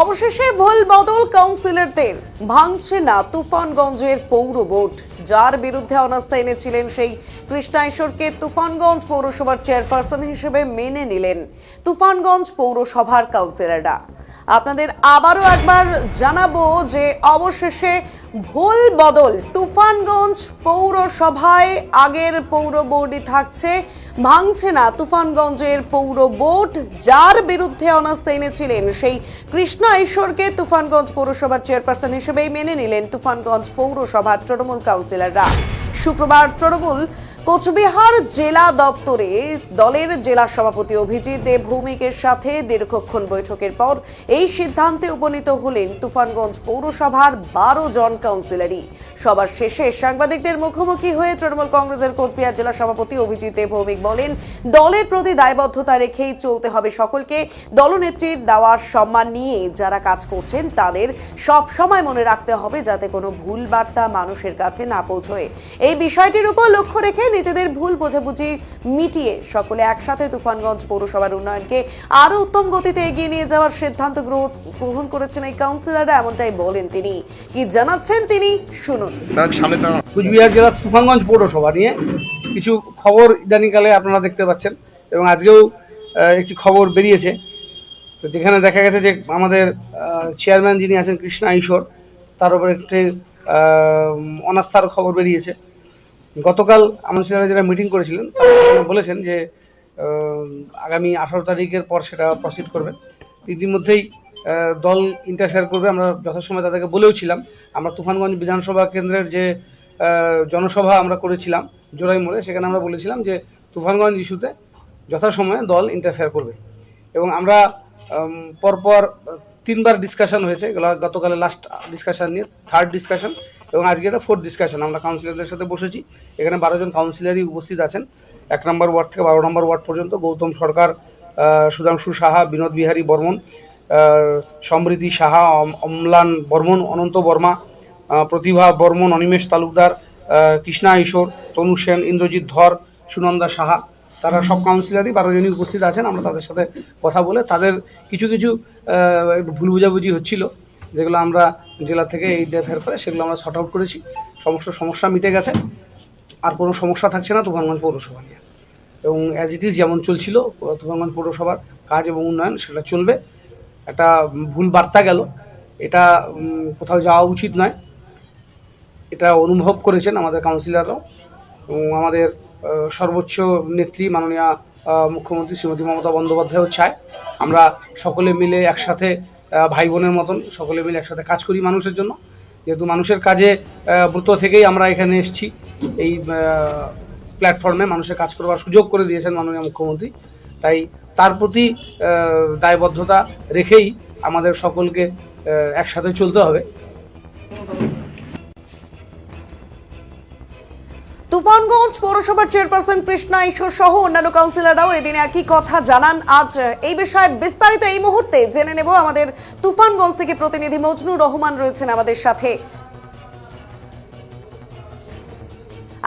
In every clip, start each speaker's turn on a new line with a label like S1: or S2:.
S1: অবশেষে ভুল বদল কাউন্সিলরদের ভাঙছে না তুফানগঞ্জের পৌর বোর্ড। যার বিরুদ্ধে অনাস্থা এনেছিলেন সেই কৃষ্ণা ঈশ্বরকে তুফানগঞ্জ পৌরসভার চেয়ারপারসন হিসেবে মেনে নিলেন তুফানগঞ্জ পৌরসভার কাউন্সিলররা। আপনাদের আবারও একবার জানাব যে অবশেষে ভুল বদল তুফানগঞ্জ পৌরসভায় আগের পৌর বোর্ডই থাকছে। ভাঙছে না তুফানগঞ্জের পৌর বোর্ড, যার বিরুদ্ধে অনাস্থা এনেছিলেন সেই কৃষ্ণ ঈশ্বরকে তুফানগঞ্জ পৌরসভার চেয়ারপারসন হিসেবেই মেনে নিলেন তুফানগঞ্জ পৌরসভার তৃণমূল কাউন্সিলররা। শুক্রবার তৃণমূল কোচবিহার জেলা দপ্তরে দলের জেলা সভাপতি অভিজিৎ দেব ভৌমিকের সাথে দীর্ঘক্ষণ বৈঠকের পর এই সিদ্ধান্তে উপনীত হলেন তুফানগঞ্জ পৌরসভার বারো জন কাউন্সিলরই। সবার শেষে সাংবাদিকদের মুখোমুখি হয়ে তৃণমূল কংগ্রেসের কোচবিহার জেলা সভাপতি অভিজিৎ দেব ভৌমিক বলেন, দলের প্রতি দায়বদ্ধতা রেখেই চলতে হবে সকলকে। দলনেত্রীর দেওয়ার সম্মান নিয়ে যারা কাজ করছেন, তাদের সব সময় মনে রাখতে হবে যাতে কোনো ভুল বার্তা মানুষের কাছে না পৌঁছয়। এই বিষয়টির উপর লক্ষ্য রেখে নিজেদের ভুল বোঝাবুঝি মিটিয়ে সকলে একসাথে তুফানগঞ্জ পৌরসভার উন্নয়নকে আরও উত্তম গতিতে এগিয়ে নিয়ে যাওয়ার সিদ্ধান্ত গ্রহণ করেছেন এই কাউন্সিলররা এমনটাই বলেন তিনি। কি জানাচ্ছেন তিনি শুনুন।
S2: কুচবিহার জেলার তুফানগঞ্জ পৌরসভা নিয়ে কিছু খবর ইদানিকালে আপনারা দেখতে পাচ্ছেন এবং আজকেও আহ, একটি খবর বেরিয়েছে। তো যেখানে দেখা গেছে যে আমাদের চেয়ারম্যান যিনি আছেন কৃষ্ণা ঈশ্বর তার উপর একটি আহ, অনাস্থার খবর বেরিয়েছে। গতকাল কাউন্সিলররা যারা মিটিং করেছিলেন বলেছেন যে আগামী আঠারো তারিখের পর সেটা প্রসিড করবেন ইতিমধ্যেই দল ইন্টারফেয়ার করবে, আমরা যথাসময় তাদেরকে বলেও ছিলাম। আমরা তুফানগঞ্জ বিধানসভা কেন্দ্রের যে জনসভা আমরা করেছিলাম, জোড়াই মোড়ে, সেখানে আমরা বলেছিলাম যে, তুফানগঞ্জ ইস্যুতে যথাসময়ে দল ইন্টারফেয়ার করবে। এবং আমরা পরপর তিনবার ডিসকাশন হয়েছে গতকালে লাস্ট ডিসকাশন নিয়ে থার্ড ডিসকাশন এবং আজকে এটা ফোর্থ ডিসকাশন আমরা কাউন্সিলরদের সাথে বসেছি। এখানে বারো জন কাউন্সিলরই উপস্থিত আছেন। এক নম্বর ওয়ার্ড থেকে বারো নম্বর ওয়ার্ড পর্যন্ত গৌতম সরকার সুধাংশু সাহা, বিনোদ বিহারী বর্মন সমৃদ্ধি সাহা, অম- অম্লান বর্মন, অনন্ত বর্মা প্রতিভা বর্মন, অনিমেষ তালুকদার কৃষ্ণা ঈশ্বর, তনু সেন, ইন্দ্রজিৎ ধর, সুনন্দা সাহা, তারা সব কাউন্সিলারই বারো জনই উপস্থিত আছেন। আমরা তাদের সাথে কথা বলে তাদের কিছু কিছু ভুল বোঝাবুঝি হচ্ছিল, যেগুলো আমরা জেলা থেকে এই ফের করে, সেগুলো আমরা শর্ট আউট করেছি। সমস্ত সমস্যা মিটে গেছে। আর কোনো সমস্যা থাকছে না তুফানগঞ্জ পৌরসভা নিয়ে। এবং অ্যাজ ইট ইজ যেমন চলছিল, তুফানগঞ্জ পৌরসভার কাজ এবং উন্নয়ন সেটা চলবে। একটা ভুল বার্তা গেল। এটা কোথাও যাওয়া উচিত নয়। এটা অনুভব করেছেন আমাদের কাউন্সিলররাও। এবং আমাদের সর্বোচ্চ নেত্রী মাননীয় মুখ্যমন্ত্রী শ্রীমতী মমতা বন্দ্যোপাধ্যায়ও চায়। আমরা সকলে মিলে একসাথে ভাই বোনের মতন সকলে মিলে একসাথে কাজ করি মানুষের জন্য। যেহেতু মানুষের কাজে ব্রত থেকেই আমরা এখানে এসেছি। এই প্ল্যাটফর্মে মানুষের কাজ করবার সুযোগ করে দিয়েছেন মাননীয় মুখ্যমন্ত্রী। তাই তার প্রতি দায়বদ্ধতা রেখেই আমাদের সকলকে একসাথে চলতে হবে।
S1: তুফানগঞ্জ পৌরসভার চেয়ারপারসন কৃষ্ণা ঈশ্বর সহ অন্যান্য কাউন্সিলররাও এদিন একই কথা জানান। আজ এই বিষয়ে বিস্তারিত এই মুহূর্তে জেনে নেব আমাদের তুফানগঞ্জ থেকে প্রতিনিধি মজনুর রহমান রয়েছেন আমাদের সাথে।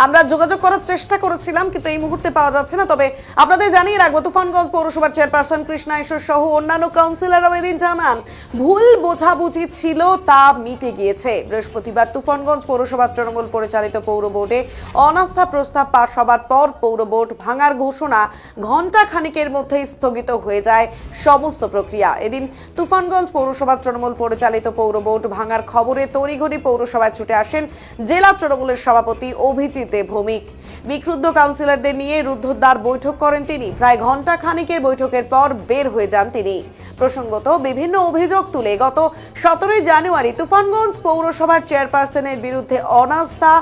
S1: আমরা যোগাযোগ করার চেষ্টা করেছিলাম, কিন্তু এই মুহূর্তে পাওয়া যাচ্ছে না। তবে আপনাদের জানিয়ে রাখব তুফানগঞ্জ পৌরসভার চেয়ারপারসন কৃষ্ণা ঈশ্বর সহ অন্যান্য কাউন্সিলররাও এদিন জানান, ভুল বোঝাবুঝি ছিল, তা মিটে গিয়েছে। বৃহস্পতিবার তুফানগঞ্জ পৌরসভার তৃণমূল পরিচালিত পৌর বোর্ডে অনাস্থা প্রস্তাব পাশ হবার পর পৌর বোর্ড ভাঙার ঘোষণা ঘণ্টা খানিকের মধ্যেই স্থগিত হয়ে যায় সমস্ত প্রক্রিয়া। এদিন তুফানগঞ্জ পৌরসভার তৃণমূল পরিচালিত পৌর বোর্ড ভাঙার খবরে তড়িঘড়ি পৌরসভায় ছুটে আসেন জেলা তৃণমূলের সভাপতি অভিজিৎ দেব ভৌমিক। বিক্ষুব্ধ কাউন্সিলরদের নিয়ে রুদ্ধদ্বার বৈঠক করেন তিনি। প্রায় ঘণ্টা খানিকের বৈঠকের পর বের হয়ে যান তিনি। প্রসঙ্গত, বিভিন্ন অভিযোগ তুলে গত সতেরোই জানুয়ারি তুফানগঞ্জ পৌরসভার চেয়ারপারসনের বিরুদ্ধে অনাস্থা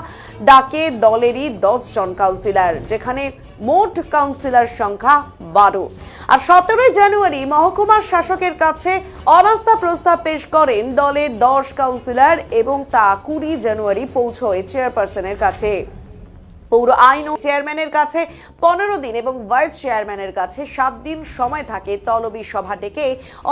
S1: ডাকে দলেরই জন কাউন্সিলর, যেখানে মোট কাউন্সিলর সংখ্যা বারো। আর সতেরোই জানুয়ারি মহকুমার শাসকের কাছে অনাস্থা প্রস্তাব পেশ করেন দলের দশ কাউন্সিলর এবং তা কুড়ি জানুয়ারি পৌঁছয় চেয়ারপারসনের কাছে। পৌর আইন চেয়ারম্যানের কাছে পনেরো দিন এবং ভাইস চেয়ারম্যানের কাছে সাত দিন সময় থাকে তলবি সভা ডেকে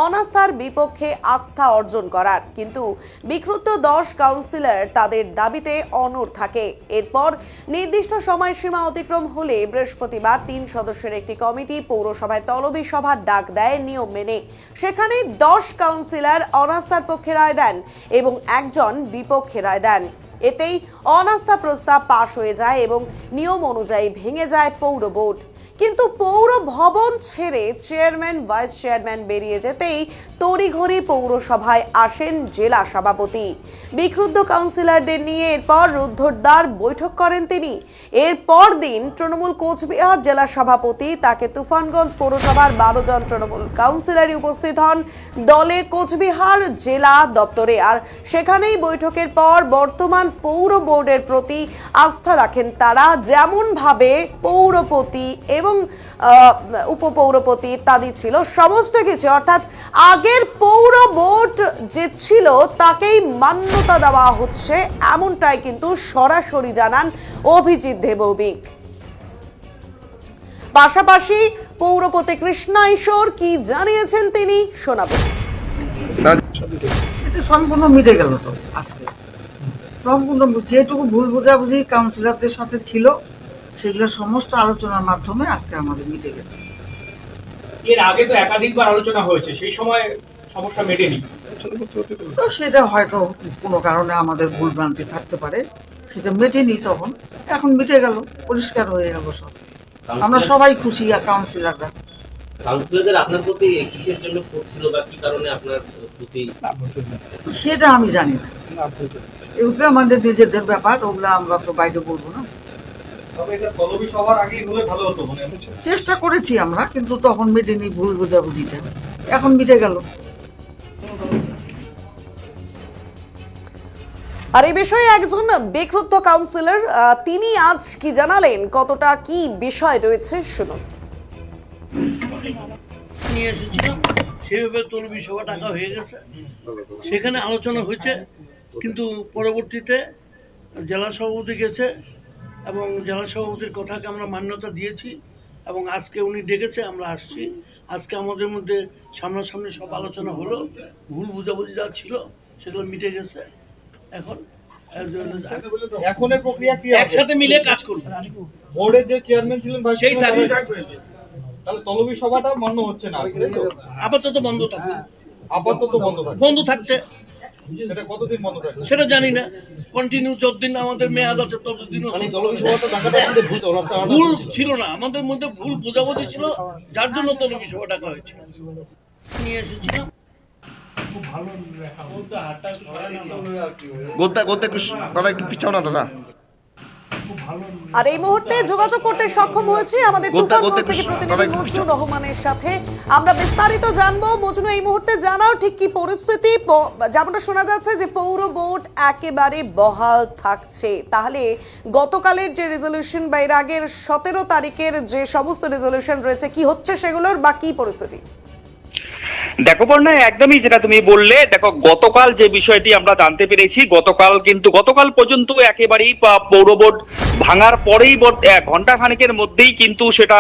S1: অনাস্থার বিপক্ষে আস্থা অর্জন করার। কিন্তু বিক্ষুব্ধ দশ কাউন্সিলর তাদের দাবিতে অনড় থাকে। এরপর নির্দিষ্ট সময়সীমা অতিক্রম হলে বৃহস্পতিবার তিন সদস্যের একটি কমিটি পৌরসভায় তলবি সভার ডাক দেয় নিয়ম মেনে। সেখানে দশ কাউন্সিলর অনাস্থার পক্ষে রায় দেন এবং একজন বিপক্ষে রায় দেন। এতেই অনাস্থা প্রস্তাব পাশ হয়ে যায় এবং নিয়ম অনুযায়ী ভেঙে যায় পৌর বোর্ড। কিন্তু পৌর ভবন ছেড়ে চেয়ারম্যান, ভাইস চেয়ারম্যান বেরিয়ে যেতেই তড়িঘড়ি পৌরসভায় আসেন জেলা সভাপতি। বিক্ষুব্ধ কাউন্সিলরদের নিয়ে এরপর রুদ্ধদ্বার বৈঠক করেন তিনি। এরপর দিন তৃণমূল কোচবিহার জেলা সভাপতি, তাকে তুফানগঞ্জ পৌরসভার বারো জন তৃণমূল কাউন্সিলরই উপস্থিত হন দলে কোচবিহার জেলা দপ্তরে। আর সেখানেই বৈঠকের পর বর্তমান পৌর বোর্ডের প্রতি আস্থা রাখেন তারা, যেমনভাবে পৌরপতি এবং উপপৌরপতি ইত্যাদি ছিল। সমস্ত কিছু, অর্থাৎ আগের পৌর বোর্ড যে ছিল, তাকেই মান্যতা দেওয়া হচ্ছে, এমনটাই কিন্তু সরাসরি জানান অভিজিৎ দেববিক পাশাপাশি পৌরপতি কৃষ্ণা ঈশ্বর কি জানিয়েছেন তিনি, শোনাবো।
S3: সম্পূর্ণ মিটে গেল তো, আজকে। সম্পূর্ণ যেটুকু ভুল বোঝাবুঝি কাউন্সিলরদের সাথে ছিল সেগুলো সমস্ত আলোচনার মাধ্যমে আজকে আমাদের মিটে গেছে।
S4: এর আগে তো একাধিকবার আলোচনা হয়েছে সেই সময় সমস্যা মেটেনি।
S3: তো সেটা হয়তো কোনো কারণে আমাদের ভুল ভ্রান্তি থাকতে পারে সেটা মেটেনি তখন। এখন মিটে গেল পরিষ্কার হয়ে গেল সব। আমরা সবাই খুশি আর কাউন্সিলররা।
S5: কাউন্সিলরদের আপনার প্রতি কিসের জন্য করছিল বা কি কারণে আপনার প্রতি?
S3: সেটা আমি জানি না। এগুলো আমাদের নিজেদের ব্যাপার ওগুলো আমরা তো বাইরে বলব না। চেষ্টা করেছি আমরা কিন্তু তখন মেটেনি ভুল বোঝাবুঝিটা এখন মিটে গেল।
S1: আর এই বিষয়ে একজন বিক্ষুব্ধ কাউন্সিলর তিনি আজ কি জানালেন? কতটা কি বিষয় রয়েছে? শুনুন।
S6: নিয়ে সেভাবে তলবি সভা টাকা হয়ে গেছে। সেখানে আলোচনা হয়েছে কিন্তু পরবর্তীতে জেলা সভাপতি গেছে। এবং জেলা সভাপতির কথাকে আমরা মান্যতা দিয়েছি এবং আজকে উনি ডেকেছে আমরা আসছি। আজকে আমাদের মধ্যে সামনাসামনি সব আলোচনা হলো ভুল বুঝাবুঝি যা ছিল সেগুলো মিটে গেছে। এখন
S7: এখনের প্রক্রিয়া কি
S6: একসাথে মিলে কাজ করব।
S7: বোর্ডের যে চেয়ারম্যান ছিলেন
S6: সেই থাকবে।
S7: তাহলে তলবি সভাটা মান্য হচ্ছে না?
S6: আপাতত বন্ধ থাকছে।
S7: আপাতত বন্ধ থাকবে
S6: বন্ধ থাকছে।
S7: সেটা কতদিন বন্ধ থাকবে?
S6: জানি না। কন্টিনিউ যতদিন আমাদের মেয়াদ আছে ততদিন
S7: মানে ভুল
S6: ছিল না। আমাদের মধ্যে ভুল বোঝাবুঝি ছিল যার জন্য তলবি সভা ডাকা হয়েছে। নিয়ে এসেছিলাম।
S8: গোদ্দা গোদ্দা একটু দাদা একটু পিছাও না দাদা।
S1: আর এই মুহূর্তে যোগাযোগ করতে সক্ষম হয়েছি আমাদের তুফানগঞ্জ থেকে প্রতিনিধি মজনু রহমানের সাথে। আমরা বিস্তারিত জানব। মজনু এই মুহূর্তে জানাও ঠিক কি পরিস্থিতি। যেমনটা শোনা যাচ্ছে যে পৌর বোর্ড একেবারে বহাল থাকছে। তাহলে গতকালের যে রেজলিউশন বা এর আগের সতেরো তারিখের যে সমস্ত রেজলিউশন রয়েছে কি হচ্ছে সেগুলোর বা কি পরিস্থিতি?
S9: দেখো বর্ণা, একদমই যেটা তুমি বললে, দেখো, গতকাল যে বিষয়টি আমরা জানতে পেরেছি, গতকাল কিন্তু, গতকাল পর্যন্ত একেবারেই পৌর বোর্ড ভাঙার পরেই ঘণ্টা খানেকের মধ্যেই কিন্তু সেটা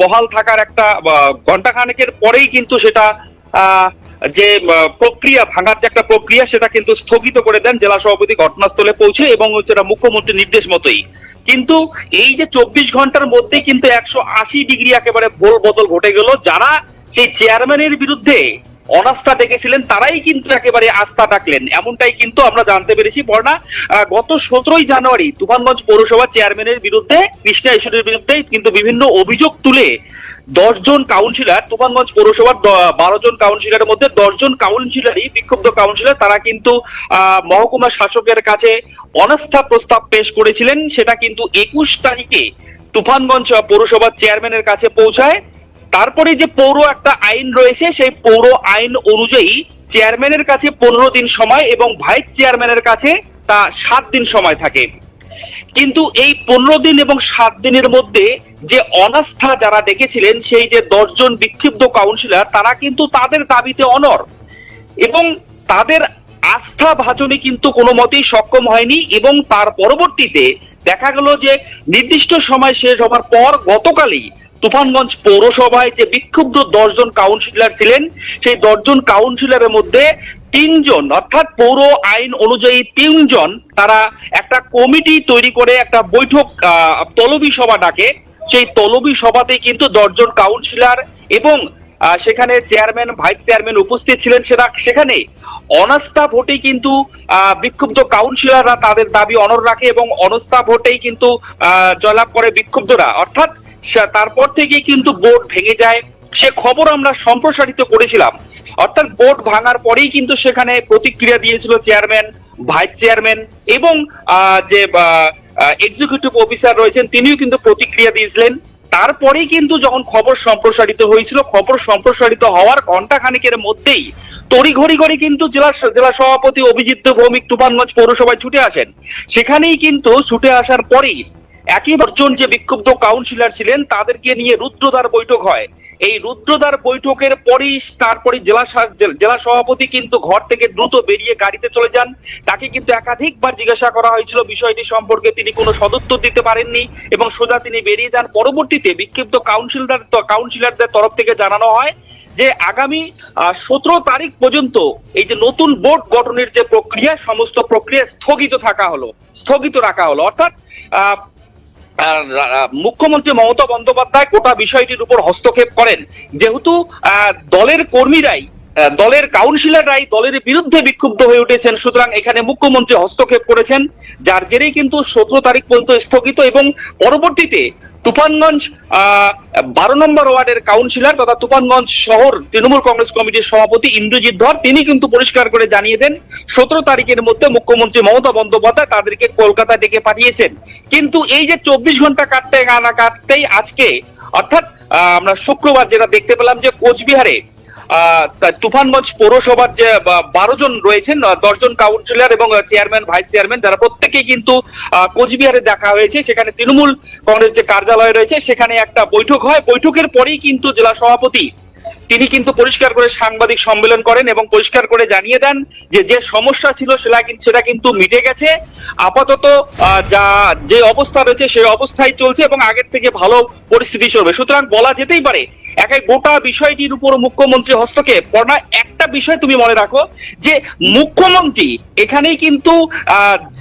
S9: বহাল থাকার একটা ঘণ্টা খানেকের পরেই কিন্তু সেটা যে প্রক্রিয়া, ভাঙার যে একটা প্রক্রিয়া, সেটা কিন্তু স্থগিত করে দেন জেলা সভাপতি ঘটনাস্থলে পৌঁছে এবং সেটা মুখ্যমন্ত্রীর নির্দেশ মতোই। কিন্তু এই যে চব্বিশ ঘণ্টার মধ্যেই কিন্তু একশো আশি ডিগ্রি একেবারে ভোল বদল ঘটে গেল। যারা সেই চেয়ারম্যানের বিরুদ্ধে অনাস্থা ডেকেছিলেন, তারাই কিন্তু একেবারে আস্থা ডাকলেন এমনটাই কিন্তু আমরা জানতে পেরেছি। বর্ণা গত সতেরোই জানুয়ারি তুফানগঞ্জ পৌরসভা চেয়ারম্যানের বিরুদ্ধে, কৃষ্ণা ঈশ্বরের বিরুদ্ধে কিন্তু বিভিন্ন অভিযোগ তুলে দশজন কাউন্সিলর, তুফানগঞ্জ পৌরসভার বারো জন কাউন্সিলরের মধ্যে দশজন কাউন্সিলরই, বিক্ষুব্ধ কাউন্সিলর, তারা কিন্তু মহকুমা শাসকের কাছে অনাস্থা প্রস্তাব পেশ করেছিলেন। সেটা কিন্তু একুশ তারিখে তুফানগঞ্জ পৌরসভার চেয়ারম্যানের কাছে পৌঁছায়। তারপরে যে পৌর একটা আইন রয়েছে, সেই পৌর আইন অনুযায়ী চেয়ারম্যানের কাছে পনেরো দিন সময় এবং ভাইস চেয়ারম্যানের কাছে তা সাত দিন সময় থাকে। কিন্তু এই পনেরো দিন এবং সাত দিনের মধ্যে যে অনাস্থা যারা দেখেছিলেন, সেই যে দশজন বিক্ষিপ্ত কাউন্সিলর তারা কিন্তু তাদের দাবিতে অনর এবং তাদের আস্থা ভাজনে কিন্তু কোনো মতেই সক্ষম হয়নি এবং তার পরবর্তীতে দেখা গেল যে নির্দিষ্ট সময় শেষ হবার পর গতকালই তুফানগঞ্জ পৌরসভায় যে বিক্ষুব্ধ দশজন কাউন্সিলর ছিলেন, সেই দশজন কাউন্সিলরের মধ্যে তিনজন, অর্থাৎ পৌর আইন অনুযায়ী তিনজন, তারা একটা কমিটি তৈরি করে একটা বৈঠক তলবি সভা ডাকে। সেই তলবি সভাতে কিন্তু দশজন কাউন্সিলর এবং সেখানে চেয়ারম্যান, ভাইস চেয়ারম্যান উপস্থিত ছিলেন সেটা সেখানে অনাস্থা ভোটে কিন্তু বিক্ষুব্ধ কাউন্সিলররা তাদের দাবি অনর রাখে এবং অনাস্থা ভোটেই কিন্তু জয়লাভ করে বিক্ষুব্ধরা। অর্থাৎ তারপর থেকেই কিন্তু বোর্ড ভেঙে যায়। সে খবর আমরা সম্প্রসারিত করেছিলাম। অর্থাৎ বোর্ড ভাঙার পরেই কিন্তু সেখানে প্রতিক্রিয়া দিয়েছিল চেয়ারম্যান, ভাইস চেয়ারম্যান এবং যে এক্সিকিউটিভ অফিসার রয়েছেন, তিনিও কিন্তু প্রতিক্রিয়া দিয়েছিলেন। তারপরেই কিন্তু যখন খবর সম্প্রসারিত হয়েছিল, খবর সম্প্রসারিত হওয়ার ঘণ্টা খানিকের মধ্যেই তড়িঘড়ি করে কিন্তু জেলা জেলা সভাপতি অভিজিৎ ভৌমিক তুফানগঞ্জ পৌরসভায় ছুটে আসেন। সেখানেই কিন্তু ছুটে আসার পরেই একই জন যে বিক্ষুব্ধ কাউন্সিলর ছিলেন, তাদেরকে নিয়ে রুদ্রদার বৈঠক হয়। এই রুদ্রদার বৈঠকের পরেই তারপরে জেলা জেলা সভাপতি কিন্তু ঘর থেকে দ্রুত বেরিয়ে গাড়িতে চলে যান। তাকে কিন্তু একাধিকবার জিজ্ঞাসা করা হয়েছিল, বিষয়টি সম্পর্কে তিনি কোনো সদুত্তর দিতে পারেননি এবং সোজা তিনি বেরিয়ে যান। পরবর্তীতে বিক্ষিপ্ত কাউন্সিলর কাউন্সিলরদের তরফ থেকে জানানো হয় যে, আগামী সতেরো তারিখ পর্যন্ত এই যে নতুন বোর্ড গঠনের যে প্রক্রিয়া, সমস্ত প্রক্রিয়া স্থগিত থাকা হলো, স্থগিত রাখা হলো। অর্থাৎ মুখ্যমন্ত্রী মমতা বন্দ্যোপাধ্যায় গোটা বিষয়টির উপর হস্তক্ষেপ করেন। যেহেতু দলের কর্মীরাই দলের কাউন্সিলররাই দলের বিরুদ্ধে বিক্ষুব্ধ হয়ে উঠেছেন। সুতরাং এখানে মুখ্যমন্ত্রী হস্তক্ষেপ করেছেন, যার জেরেই কিন্তু সতেরো তারিখ পর্যন্ত স্থগিত এবং পরবর্তীতে তুফানগঞ্জ বারো নম্বর ওয়ার্ডের কাউন্সিলর তথা তুফানগঞ্জ শহর তৃণমূল কংগ্রেস কমিটির সভাপতি ইন্দ্রজিৎ ধর, তিনি কিন্তু পরিষ্কার করে জানিয়ে দেন, সতেরো তারিখের মধ্যে মুখ্যমন্ত্রী মমতা বন্দ্যোপাধ্যায় তাদেরকে কলকাতা ডেকে পাঠিয়েছেন। কিন্তু এই যে চব্বিশ ঘণ্টা কাটতে না কাটতেই আজকে, অর্থাৎ আমরা শুক্রবার যেটা দেখতে পেলাম যে কোচবিহারে তুফানগঞ্জ পৌরসভার যে বারো জন রয়েছেন দশজন কাউন্সিলর এবং চেয়ারম্যান, ভাইস চেয়ারম্যান, যারা প্রত্যেকেই কিন্তু কোচবিহারে দেখা হয়েছে। সেখানে তৃণমূল কংগ্রেস যে কার্যালয় রয়েছে, সেখানে একটা বৈঠক হয়। বৈঠকের পরেই কিন্তু জেলা সভাপতি, তিনি কিন্তু পরিষ্কার করে সাংবাদিক সম্মেলন করেন এবং পরিষ্কার করে জানিয়ে দেন যে যে সমস্যা ছিল সেটা কিন্তু সেটা কিন্তু মিটে গেছে। আপাতত যা, যে অবস্থা রয়েছে, সেই অবস্থায় চলছে এবং আগের থেকে ভালো পরিস্থিতি চলবে। সুতরাং বলা যেতেই পারে একাই গোটা বিষয়টির উপর মুখ্যমন্ত্রী হস্তক্ষেপ। পড়না একটা বিষয় তুমি মনে রাখো, যে মুখ্যমন্ত্রী এখানেই কিন্তু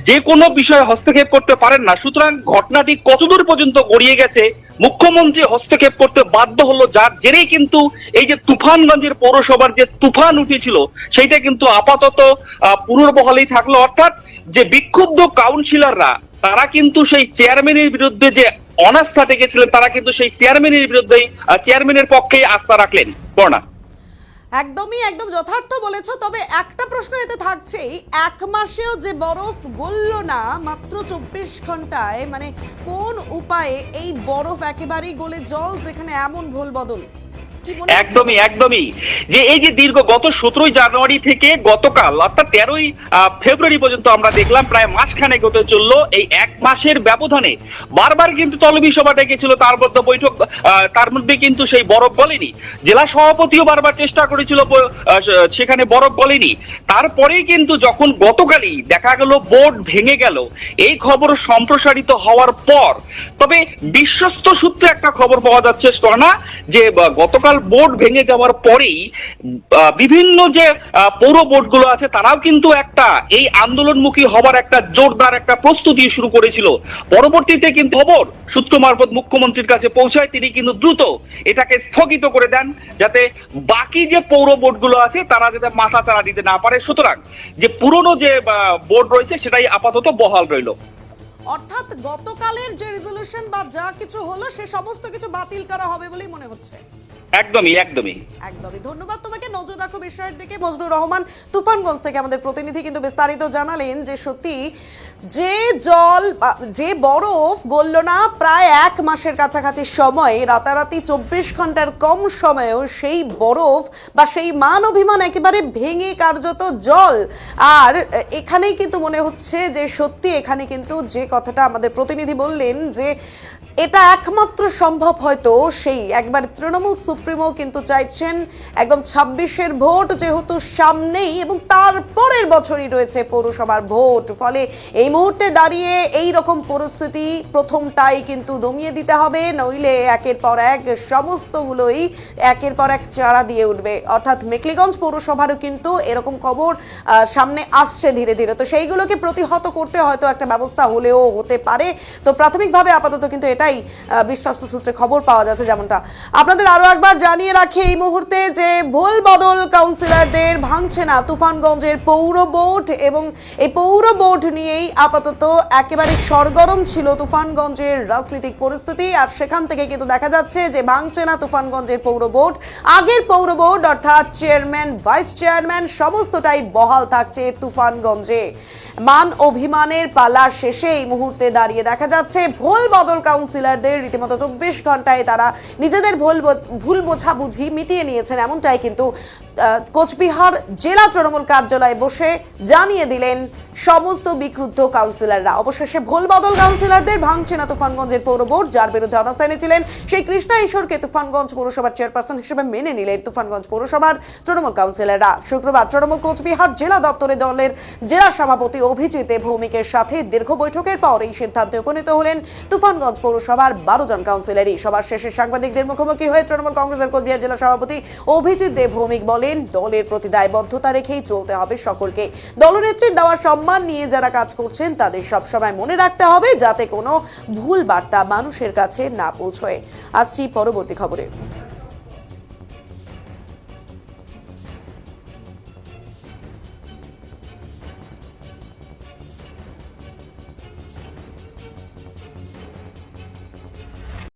S9: যে কোনো বিষয়ে হস্তক্ষেপ করতে পারেন না। সুতরাং ঘটনাটি কতদূর পর্যন্ত গড়িয়ে গেছে, মুখ্যমন্ত্রী হস্তক্ষেপ করতে বাধ্য হলো যার জেরেই কিন্তু এই যে তুফানগঞ্জের পৌরসভার যে তুফান উঠেছিল, সেইটা কিন্তু আপাতত পুনর্বহালেই থাকল। অর্থাৎ যে বিক্ষুব্ধ কাউন্সিলররা তারা কিন্তু সেই চেয়ারম্যানের বিরুদ্ধে যে অনাস্থা ডেকেছিলেন, তারা কিন্তু সেই চেয়ারম্যানের বিরুদ্ধেই চেয়ারম্যানের পক্ষেই আস্থা রাখলেন। পড়না
S1: একদমই, একদম যথার্থ বলেছ, তবে একটা প্রশ্ন এতে থাকছেই। এক মাসেও যে বরফ গলল না, মাত্র চব্বিশ ঘন্টায় মানে কোন উপায়ে এই বরফ একেবারেই গলে জল, যেখানে এমন ভুল বদল?
S9: একদমই একদমই। যে এই যে দীর্ঘ গত সতেরোই জানুয়ারি থেকে গতকাল অর্থাৎ তেরোই ফেব্রুয়ারি পর্যন্ত আমরা দেখলাম প্রায় মাসখানেক হতে চলল এই এক মাসের ব্যবধানে। বারবার কিন্তু তলবি সভা ডেকেছিল তার মধ্যে বৈঠক তার মধ্যে কিন্তু সেই বরফ বলেনি জেলা সভাপতিও বারবার চেষ্টা করেছিল সেখানে বরফ বলেনি তারপরেই কিন্তু যখন গতকালই দেখা গেল বোর্ড ভেঙে গেল এই খবর সম্প্রসারিত হওয়ার পর তবে বিশ্বস্ত সূত্রে একটা খবর পাওয়া যাচ্ছে স্টর্না যে আহ, গতকাল বোর্ড ভেঙে যাওয়ার পরেই বিভিন্ন যে পৌর বোর্ডগুলো আছে, তারাও কিন্তু একটা এই আন্দোলনমুখী হবার একটা জোরদার একটা প্রস্তুতি শুরু করেছিল। পরবর্তীতে কিন্তু খবর সূত্র মারফত মুখ্যমন্ত্রীর কাছে পৌঁছায়, তিনি কিন্তু দ্রুত এটাকে স্থগিত করে দেন, যাতে বাকি যে পৌর বোর্ডগুলো আছে, তারা যাতে মাথা চাড়া দিতে না পারে। সুতরাং যে পুরনো যে বোর্ড রয়েছে, সেটাই আপাতত বহাল রইল।
S1: অর্থাৎ গতকালের যে রেজলিউশন বা যা কিছু হলো, সে সমস্ত কিছু বাতিল করা হবে বলেই মনে হচ্ছে।
S9: একদমই একদমই।
S1: একদমই। ধন্যবাদ তোমাকে। নজর রাখো বিষয়ের দিকে। মজনুর রহমান, তুফানগঞ্জ থেকে আমাদের প্রতিনিধি কিন্তু বিস্তারিত জানালেন যে সত্যি যে জল যে বরফ গলল না, প্রায় এক মাসের কাছাকাছি সময়, রাতারাতি চব্বিশ ঘণ্টার কম সময়েও সেই বরফ বা সেই মান অভিমান একেবারে ভেঙে কার্যত জল। আর এখানেই কিন্তু মনে হচ্ছে যে সত্যি এখানে কিন্তু যে কথাটা আমাদের প্রতিনিধি বললেন যে এটা একমাত্র সম্ভব হয়তো, সেই একবার তৃণমূল সুপ্রিমো কিন্তু চাইছেন একদম ছাব্বিশের ভোট যেহেতু সামনেই এবং তারপরের বছরই রয়েছে পৌরসভার ভোট। ফলে এই মুহূর্তে দাঁড়িয়ে এই রকম পরিস্থিতি প্রথমটাই কিন্তু দমিয়ে দিতে হবে, নইলে একের পর এক সমস্তগুলোই একের পর এক চারা দিয়ে উঠবে। অর্থাৎ মেকলিগঞ্জ পৌরসভারও কিন্তু এরকম খবর সামনে আসছে ধীরে ধীরে। তো সেইগুলোকে প্রতিহত করতে হয়তো একটা ব্যবস্থা হলেও হতে পারে। তো প্রাথমিকভাবে আপাতত কিন্তু এটাই আহ, বিশ্বস্ত সূত্রে খবর পাওয়া যাচ্ছে যেমনটা। আপনাদের আরও একবার জানিয়ে রাখি এই মুহূর্তে যে ভুল বদল কাউন্সিলরদের ভাঙছে না তুফানগঞ্জের পৌর বোর্ড এবং এই পৌর বোর্ড নিয়েই আপাতত একেবারে সরগরম ছিল তুফানগঞ্জের রাজনৈতিক পরিস্থিতি। আর সেখান থেকে কিন্তু দেখা যাচ্ছে যে ভাঙছে না তুফানগঞ্জের পৌর বোর্ড। আগের পৌর বোর্ড অর্থাৎ চেয়ারম্যান ভাইস চেয়ারম্যান সমস্তটাই বহাল থাকছে তুফানগঞ্জে। মান অভিমানের পালা শেষে এই মুহূর্তে দাঁড়িয়ে দেখা যাচ্ছে ভুল বদল কাউন্সিলরদের রীতিমতো চব্বিশ ঘন্টায় তারা নিজেদের ভুল ভুল বোঝাবুঝি মিটিয়ে নিয়েছেন। এমনটাই কিন্তু কোচবিহার জেলা তৃণমূল কার্যালয়ে বসে জানিয়ে দিলেন সমস্ত বিক্ষুব্ধ কাউন্সিলররা অবশেষে ভুল বদল কাউন্সিলরদের ভাঙছে না তুফানগঞ্জের পৌর বোর্ড। যার বিরুদ্ধে অনাস্থানে ছিলেন সেই কৃষ্ণা ঈশ্বরকে তুফানগঞ্জ পৌরসভার চেয়ারপারসন হিসেবে মেনে নিলেন তুফানগঞ্জ পৌরসভার তৃণমূল কাউন্সিলররা শুক্রবার তৃণমূল কোচবিহার জেলা দপ্তরে দলের জেলা সভাপতি অভিজিৎ ভৌমিকের সাথে দীর্ঘ বৈঠকের পর এই সিদ্ধান্তে উপনীত হলেন তুফানগঞ্জ পৌরসভার বারো জন কাউন্সিলরই সবার শেষে সাংবাদিকদের মুখোমুখি হয়ে তৃণমূল কংগ্রেসের কোচবিহার জেলা সভাপতি অভিজিৎ দেব ভৌমিক বলেন, দলের প্রতি দায়বদ্ধতা রেখেই চলতে হবে সকলকে। দলনেত্রীর দেওয়া সম্মান নিয়ে যারা কাজ করছেন, তাদের সবসময় মনে রাখতে হবে যাতে কোনো ভুল বার্তা মানুষের কাছে না পৌঁছয়। আসছি পরবর্তী খবরে।